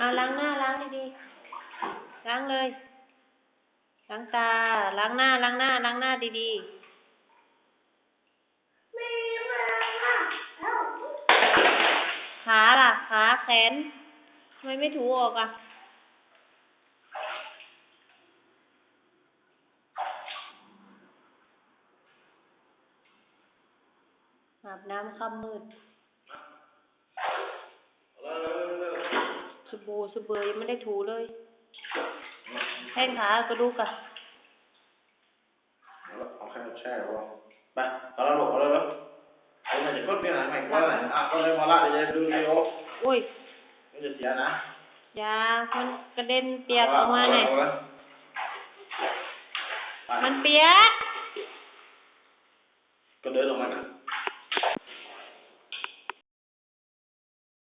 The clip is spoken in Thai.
อาล้างหน้าล้างดีๆ ล้างเลย ล้างตา ล้างหน้า ล้างหน้า ล้างหน้าดีไม่มาค่ะเอ้าๆขาล่ะ ขาแขนทำไมไม่ถูออกอะ อาบน้ำค่ำมืด สบู่สเบยยังไม่ได้ถูเลยแข้งขากระดูกอะเอาแค่แช่พอไปเอาแล้วลูกเอาแล้วลูกเอามาจะกดเปลี่ยนอันใหม่ก็ได้อะก็เลยมาละเดี๋ยวจะดูวิดีโอโอ้ยไม่จะเสียนะยามันกระเด็นเปียกออกมาเนี่ยเอละมันเปียกก็เดินออกมาน่ะ